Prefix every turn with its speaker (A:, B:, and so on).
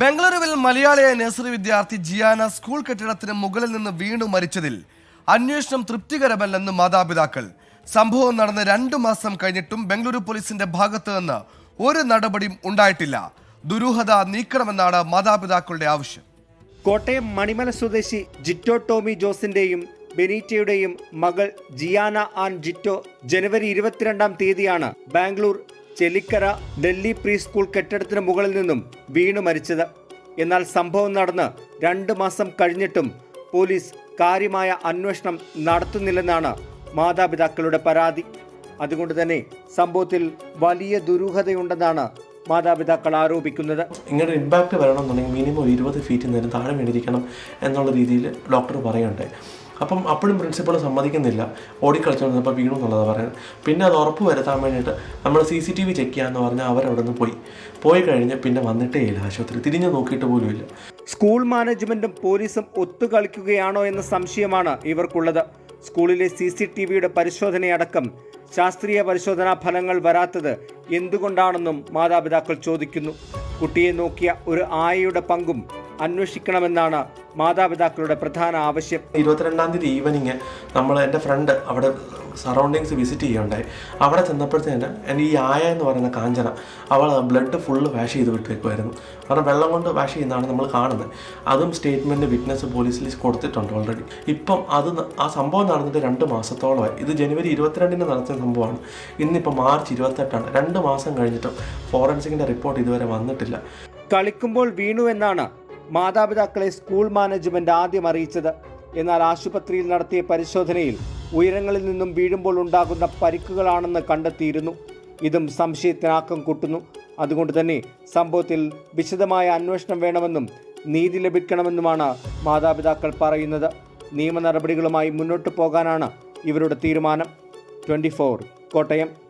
A: ബംഗളൂരുവിൽ മലയാളിയായ നഴ്സറി വിദ്യാർത്ഥി ജിയാന സ്കൂൾ കെട്ടിടത്തിന് മുകളിൽ നിന്ന് വീണു മരിച്ചതിൽ അന്വേഷണം തൃപ്തികരമല്ലെന്ന് മാതാപിതാക്കൾ. സംഭവം നടന്ന് രണ്ടു മാസം കഴിഞ്ഞിട്ടും ബംഗളൂരു പോലീസിന്റെ ഭാഗത്ത് നിന്ന് ഒരു നടപടിയും ഉണ്ടായിട്ടില്ല. ദുരൂഹത നീക്കണമെന്നാണ് മാതാപിതാക്കളുടെ ആവശ്യം.
B: കോട്ടയം മണിമല സ്വദേശി ജിറ്റോ ടോമി ജോസിന്റെയും ബെനീറ്റയുടെയും മകൾ ജിയാന ആൻ ജിറ്റോ ജനുവരി ഇരുപത്തിരണ്ടാം തീയതിയാണ് ബാംഗ്ലൂർ ചെലിക്കര ഡൽഹി പ്രീ സ്കൂൾ കെട്ടിടത്തിന് മുകളിൽ നിന്നും വീണു മരിച്ചത്. എന്നാൽ സംഭവം നടന്ന് രണ്ട് മാസം കഴിഞ്ഞിട്ടും പോലീസ് കാര്യമായ അന്വേഷണം നടത്തുന്നില്ലെന്നാണ് മാതാപിതാക്കളുടെ പരാതി. അതുകൊണ്ട് തന്നെ സംഭവത്തിൽ വലിയ ദുരൂഹതയുണ്ടെന്നാണ് മാതാപിതാക്കൾ ആരോപിക്കുന്നത്.
C: ഇങ്ങനെ ഇമ്പാക്റ്റ് വരണമെന്നുണ്ടെങ്കിൽ മിനിമം ഇരുപത് ഫീറ്റ് നേരം താഴെ വേണ്ടിയിരിക്കണം എന്നുള്ള രീതിയിൽ ഡോക്ടർ പറയുന്നുണ്ട്. അപ്പം അപ്പോഴും പ്രിൻസിപ്പൾ സമ്മതിക്കുന്നില്ല. ഓടിക്കളിച്ചുകൊണ്ടിരുന്നപ്പോൾ വീണു എന്നുള്ളതാണ് പറയുന്നത്. പിന്നെ അത് ഉറപ്പ് വരുത്താൻ വേണ്ടിയിട്ട് നമ്മൾ C C T V check ചെയ്യാമെന്ന് പറഞ്ഞാൽ അവരവിടെ നിന്ന് പോയി. പോയി കഴിഞ്ഞ് പിന്നെ വന്നിട്ടേ ഇല്ല ആശുപത്രി. തിരിഞ്ഞു നോക്കിയിട്ട് പോലും ഇല്ല.
B: സ്കൂൾ മാനേജ്മെന്റും പോലീസും ഒത്തുകളിക്കുകയാണോ എന്ന സംശയമാണ് ഇവർക്കുള്ളത്. സ്കൂളിലെ സി സി ടി വിയുടെ പരിശോധനയടക്കം ശാസ്ത്രീയ പരിശോധനാ ഫലങ്ങൾ വരാത്തത് എന്തുകൊണ്ടാണെന്നും മാതാപിതാക്കൾ ചോദിക്കുന്നു. കുട്ടിയെ നോക്കിയ ഒരു ആയയുടെ പങ്കും അന്വേഷിക്കണമെന്നാണ് മാതാപിതാക്കളുടെ പ്രധാന ആവശ്യം.
C: ഇരുപത്തിരണ്ടാം തീയതി ഈവനിങ് നമ്മൾ എന്റെ ഫ്രണ്ട് അവിടെ സറൗണ്ടിങ്സ് വിസിറ്റ് ചെയ്യുകയുണ്ടായി അവിടെ ചെന്നപ്പോഴത്തേന് എന്റെ ഈ ആയ എന്ന് പറയുന്ന കാഞ്ചന അവൾ ബ്ലഡ് ഫുള്ള് വാഷ് ചെയ്ത് വിട്ടേക്കുമായിരുന്നു കാരണം വെള്ളം കൊണ്ട് വാഷ് ചെയ്യുന്നതാണ് നമ്മൾ കാണുന്നത്. അതും സ്റ്റേറ്റ്മെന്റ് വിറ്റ്നസ് പോലീസിൽ കൊടുത്തിട്ടുണ്ട് ഓൾറെഡി ഇപ്പം അത് ആ സംഭവം നടന്നിട്ട് രണ്ട് മാസത്തോളമായി. ഇത് ജനുവരി ഇരുപത്തിരണ്ടിന് നടത്തിയ സംഭവമാണ്. ഇന്നിപ്പോൾ മാർച്ച് ഇരുപത്തെട്ടാണ്. രണ്ട് മാസം കഴിഞ്ഞിട്ടും ഫോറൻസിക്കിന്റെ റിപ്പോർട്ട് ഇതുവരെ വന്നിട്ടില്ല.
B: കളിക്കുമ്പോൾ വീണു എന്നാണ് മാതാപിതാക്കളെ സ്കൂൾ മാനേജ്മെന്റ് ആദ്യം അറിയിച്ചത്. എന്നാൽ ആശുപത്രിയിൽ നടത്തിയ പരിശോധനയിൽ ഉയരങ്ങളിൽ നിന്നും വീഴുമ്പോൾ ഉണ്ടാകുന്ന പരിക്കുകളാണെന്ന് കണ്ടെത്തിയിരുന്നു. ഇതും സംശയത്തിനാക്കം കൂട്ടുന്നു. അതുകൊണ്ട് തന്നെ സംഭവത്തിൽ വിശദമായ അന്വേഷണം വേണമെന്നും നീതി ലഭിക്കണമെന്നുമാണ് മാതാപിതാക്കൾ പറയുന്നത്. നിയമ നടപടികളുമായി മുന്നോട്ട് പോകാനാണ് ഇവരുടെ തീരുമാനം. ട്വന്റി കോട്ടയം.